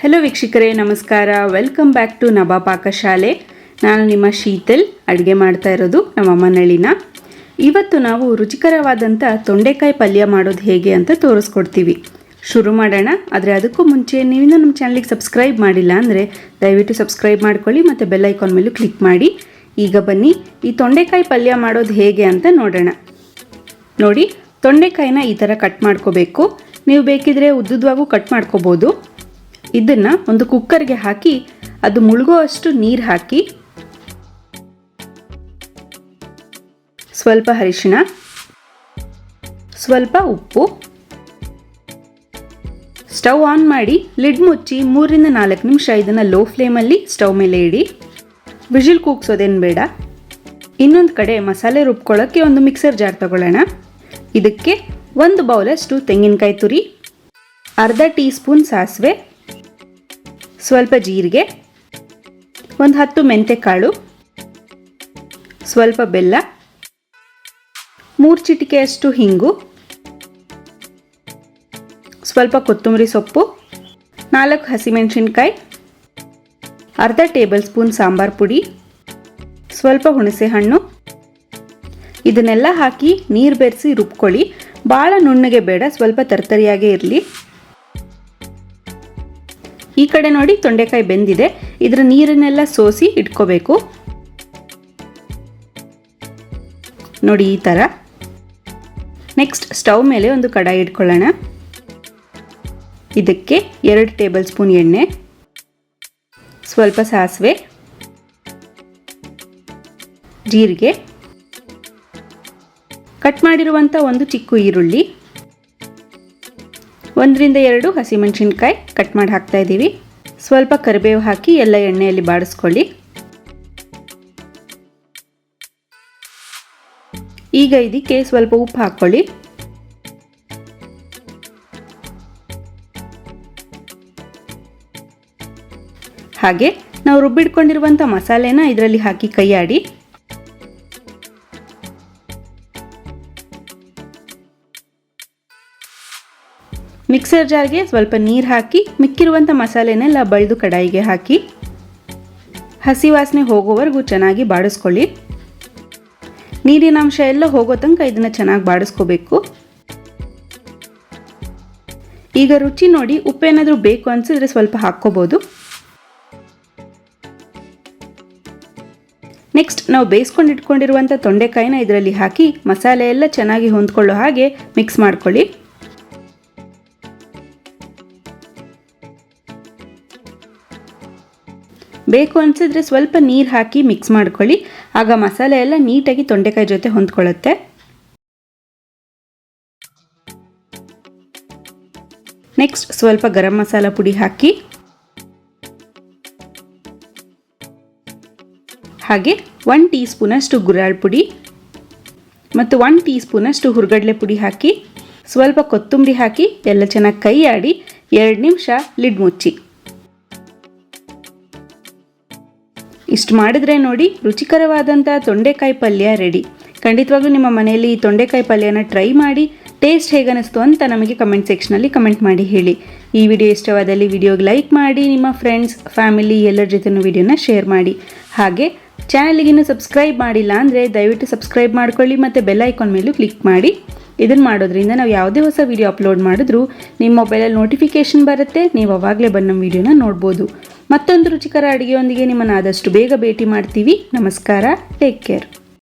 Hello ವೀಕ್ಷಕರೇ, ನಮಸ್ಕಾರ. Welcome back to ನಬಾ ಪಾಕಶಾಲೆ ನಾನು ನಿಮ್ಮ ಶೀತಲ್. ಅಡುಗೆ ಮಾಡ್ತಾ ಇರೋದು ನಮ್ಮ ಮನೆಯಲ್ಲಿನ ಇವತ್ತು ನಾವು ರುಚಿಕರವಾದಂಥ ತೊಂಡೆಕಾಯಿ ಪಲ್ಯ ಮಾಡೋದು ಹೇಗೆ ಅಂತ ತೋರಿಸ್ಕೊಡ್ತೀವಿ. ಶುರು ಮಾಡೋಣ. ಆದರೆ ಅದಕ್ಕೂ ಮುಂಚೆ ನೀವಿನ್ನೂ ನಮ್ಮ ಚಾನಲಿಗೆ ಸಬ್ಸ್ಕ್ರೈಬ್ ಮಾಡಿಲ್ಲ ಅಂದರೆ ದಯವಿಟ್ಟು ಸಬ್ಸ್ಕ್ರೈಬ್ ಮಾಡ್ಕೊಳ್ಳಿ ಮತ್ತು ಬೆಲ್ ಐಕಾನ್ ಮೇಲೂ ಕ್ಲಿಕ್ ಮಾಡಿ. ಈಗ ಬನ್ನಿ, ಈ ತೊಂಡೆಕಾಯಿ ಪಲ್ಯ ಮಾಡೋದು ಹೇಗೆ ಅಂತ ನೋಡೋಣ. ನೋಡಿ, ತೊಂಡೆಕಾಯಿನ ಈ ಥರ ಕಟ್ ಮಾಡ್ಕೋಬೇಕು. ನೀವು ಬೇಕಿದ್ರೆ ಉದ್ದುದ್ವಾಗೂ ಕಟ್ ಮಾಡ್ಕೋಬೋದು. ಇದನ್ನು ಒಂದು ಕುಕ್ಕರ್ಗೆ ಹಾಕಿ ಅದು ಮುಳುಗೋ ಅಷ್ಟು ನೀರು ಹಾಕಿ ಸ್ವಲ್ಪ ಅರಿಶಿಣ, ಸ್ವಲ್ಪ ಉಪ್ಪು, ಸ್ಟವ್ ಆನ್ ಮಾಡಿ ಲಿಡ್ ಮುಚ್ಚಿ ಮೂರರಿಂದ ನಾಲ್ಕು ನಿಮಿಷ ಇದನ್ನು ಲೋ ಫ್ಲೇಮಲ್ಲಿ ಸ್ಟವ್ ಮೇಲೆ ಇಡಿ. ವಿಜಿಲ್ ಕೂಗ್ಸೋದೇನು ಬೇಡ. ಇನ್ನೊಂದು ಕಡೆ ಮಸಾಲೆ ರುಬ್ಕೊಳ್ಳೋಕ್ಕೆ ಒಂದು ಮಿಕ್ಸರ್ ಜಾರ್ ತಗೊಳ್ಳೋಣ. ಇದಕ್ಕೆ ಒಂದು ಬೌಲಷ್ಟು ತೆಂಗಿನಕಾಯಿ ತುರಿ, ಅರ್ಧ ಟೀ ಸ್ಪೂನ್ ಸಾಸಿವೆ ಸ್ವಲ್ಪ ಜೀರಿಗೆ, ಒಂದು ಹತ್ತು ಮೆಂತೆಕಾಳು, ಸ್ವಲ್ಪ ಬೆಲ್ಲ, ಮೂರು ಚಿಟಿಕೆಯಷ್ಟು ಹಿಂಗು, ಸ್ವಲ್ಪ ಕೊತ್ತಂಬರಿ ಸೊಪ್ಪು, ನಾಲ್ಕು ಹಸಿಮೆಣಸಿನ್ಕಾಯಿ, ಅರ್ಧ ಟೇಬಲ್ ಸ್ಪೂನ್ ಸಾಂಬಾರ್ ಪುಡಿ, ಸ್ವಲ್ಪ ಹುಣಸೆ ಹಣ್ಣು. ಇದನ್ನೆಲ್ಲ ಹಾಕಿ ನೀರು ಬೆರೆಸಿ ರುಬ್ಕೊಳ್ಳಿ. ಭಾಳ ನುಣ್ಣಗೆ ಬೇಡ, ಸ್ವಲ್ಪ ತರ್ತರಿಯಾಗೇ ಇರಲಿ. ಈ ಕಡೆ ನೋಡಿ ತೊಂಡೆಕಾಯಿ ಬೆಂದಿದೆ. ಇದರ ನೀರನ್ನೆಲ್ಲ ಸೋಸಿ ಇಟ್ಕೋಬೇಕು. ನೋಡಿ ಈ ಥರ ನೆಕ್ಸ್ಟ್ ಸ್ಟವ್ ಮೇಲೆ ಒಂದು ಕಡಾಯಿ ಇಟ್ಕೊಳ್ಳೋಣ. ಇದಕ್ಕೆ ಎರಡು ಟೇಬಲ್ ಸ್ಪೂನ್ ಎಣ್ಣೆ, ಸ್ವಲ್ಪ ಸಾಸಿವೆ, ಜೀರಿಗೆ. ಕಟ್ ಮಾಡಿರುವಂಥ ಒಂದು ಚಿಕ್ಕ ಈರುಳ್ಳಿ. ಒಂದರಿಂದ ಎರಡು ಹಸಿಮೆಣಸಿನ್ಕಾಯಿ ಕಟ್ ಮಾಡಿ ಹಾಕ್ತಾ ಇದ್ದೀವಿ. ಸ್ವಲ್ಪ ಕರಿಬೇವು ಹಾಕಿ ಎಲ್ಲ ಎಣ್ಣೆಯಲ್ಲಿ ಬಾಡಿಸ್ಕೊಳ್ಳಿ. ಈಗ ಇದಕ್ಕೆ ಸ್ವಲ್ಪ ಉಪ್ಪು ಹಾಕ್ಕೊಳ್ಳಿ. ಹಾಗೆ ನಾವು ರುಬ್ಬಿಟ್ಕೊಂಡಿರುವಂಥ ಮಸಾಲೆನ ಇದರಲ್ಲಿ ಹಾಕಿ ಕೈಯಾಡಿ. ಮಿಕ್ಸರ್ ಜಾರ್ಗೆ ಸ್ವಲ್ಪ ನೀರು ಹಾಕಿ ಮಿಕ್ಕಿರುವಂಥ ಮಸಾಲೆನೆಲ್ಲ ಬಳಿದು ಕಡಾಯಿಗೆ ಹಾಕಿ. ಹಸಿ ವಾಸನೆ ಹೋಗೋವರೆಗೂ ಚೆನ್ನಾಗಿ ಬಾಡಿಸ್ಕೊಳ್ಳಿ. ನೀರಿನಾಂಶ ಎಲ್ಲ ಹೋಗೋ ತನಕ ಇದನ್ನು ಚೆನ್ನಾಗಿ ಬಾಡಿಸ್ಕೋಬೇಕು. ಈಗ ರುಚಿ ನೋಡಿ ಉಪ್ಪೇನಾದರೂ ಬೇಕು ಅನಿಸಿದ್ರೆ ಸ್ವಲ್ಪ ಹಾಕ್ಕೋಬೋದು. ನೆಕ್ಸ್ಟ್ ನಾವು ಬೇಯಿಸ್ಕೊಂಡು ಇಟ್ಕೊಂಡಿರುವಂಥ ತೊಂಡೆಕಾಯಿನ ಇದರಲ್ಲಿ ಹಾಕಿ, ಮಸಾಲೆ ಎಲ್ಲ ಚೆನ್ನಾಗಿ ಹೊಂದ್ಕೊಳ್ಳೋ ಹಾಗೆ ಮಿಕ್ಸ್ ಮಾಡ್ಕೊಳ್ಳಿ. ಬೇಕು ಅನಿಸಿದ್ರೆ ಸ್ವಲ್ಪ ನೀರು ಹಾಕಿ ಮಿಕ್ಸ್ ಮಾಡ್ಕೊಳ್ಳಿ. ಆಗ ಮಸಾಲೆ ಎಲ್ಲ ನೀಟಾಗಿ ತೊಂಡೆಕಾಯಿ ಜೊತೆ ಹೊಂದ್ಕೊಳ್ಳುತ್ತೆ. ನೆಕ್ಸ್ಟ್ ಸ್ವಲ್ಪ ಗರಂ ಮಸಾಲ ಪುಡಿ ಹಾಕಿ. ಹಾಗೆ ಒನ್ ಟೀ ಸ್ಪೂನಷ್ಟು ಗುರಾಳ್ ಪುಡಿ ಮತ್ತು ಒನ್ ಟೀ ಸ್ಪೂನಷ್ಟು ಹುರ್ಗಡ್ಲೆ ಪುಡಿ ಹಾಕಿ. ಸ್ವಲ್ಪ ಕೊತ್ತಂಬರಿ ಹಾಕಿ ಎಲ್ಲ ಚೆನ್ನಾಗಿ ಕೈ ಆಡಿ ಎರಡು ನಿಮಿಷ ಲಿಡ್ ಮುಚ್ಚಿ. ಇಷ್ಟು ಮಾಡಿದ್ರೆ ನೋಡಿ ರುಚಿಕರವಾದಂಥ ತೊಂಡೆಕಾಯಿ ಪಲ್ಯ ರೆಡಿ ಖಂಡಿತವಾಗ್ಲೂ ನಿಮ್ಮ ಮನೆಯಲ್ಲಿ ಈ ತೊಂಡೆಕಾಯಿ ಪಲ್ಯನ ಟ್ರೈ ಮಾಡಿ ಟೇಸ್ಟ್ ಹೇಗೆ ಅನ್ನಿಸ್ತು ಅಂತ ನಮಗೆ ಕಮೆಂಟ್ ಸೆಕ್ಷನಲ್ಲಿ ಕಮೆಂಟ್ ಮಾಡಿ ಹೇಳಿ. ಈ ವಿಡಿಯೋ ಇಷ್ಟವಾದಲ್ಲಿ ವಿಡಿಯೋಗೆ ಲೈಕ್ ಮಾಡಿ, ನಿಮ್ಮ ಫ್ರೆಂಡ್ಸ್ ಫ್ಯಾಮಿಲಿ ಎಲ್ಲರ ಜೊತೆನೂ ವಿಡಿಯೋನ ಶೇರ್ ಮಾಡಿ. ಹಾಗೆ ಚಾನಲಿಗಿನ್ನೂ ಸಬ್ಸ್ಕ್ರೈಬ್ ಮಾಡಿಲ್ಲ ಅಂದರೆ ದಯವಿಟ್ಟು ಸಬ್ಸ್ಕ್ರೈಬ್ ಮಾಡ್ಕೊಳ್ಳಿ ಮತ್ತು ಬೆಲ್ ಐಕಾನ್ ಮೇಲೂ ಕ್ಲಿಕ್ ಮಾಡಿ. ಇದನ್ನು ಮಾಡೋದ್ರಿಂದ ನಾವು ಯಾವುದೇ ಹೊಸ ವಿಡಿಯೋ ಅಪ್ಲೋಡ್ ಮಾಡಿದ್ರೂ ನಿಮ್ಮ ಮೊಬೈಲಲ್ಲಿ ನೋಟಿಫಿಕೇಷನ್ ಬರುತ್ತೆ, ನೀವು ಅವಾಗಲೇ ಬಂದು ನಮ್ಮ ವಿಡಿಯೋನ ನೋಡ್ಬೋದು. ಮತ್ತೊಂದು ರುಚಿಕರ ಅಡುಗೆಯೊಂದಿಗೆ ನಿಮ್ಮನ್ನು ಆದಷ್ಟು ಬೇಗ ಭೇಟಿ ಮಾಡ್ತೀವಿ. ನಮಸ್ಕಾರ. Take care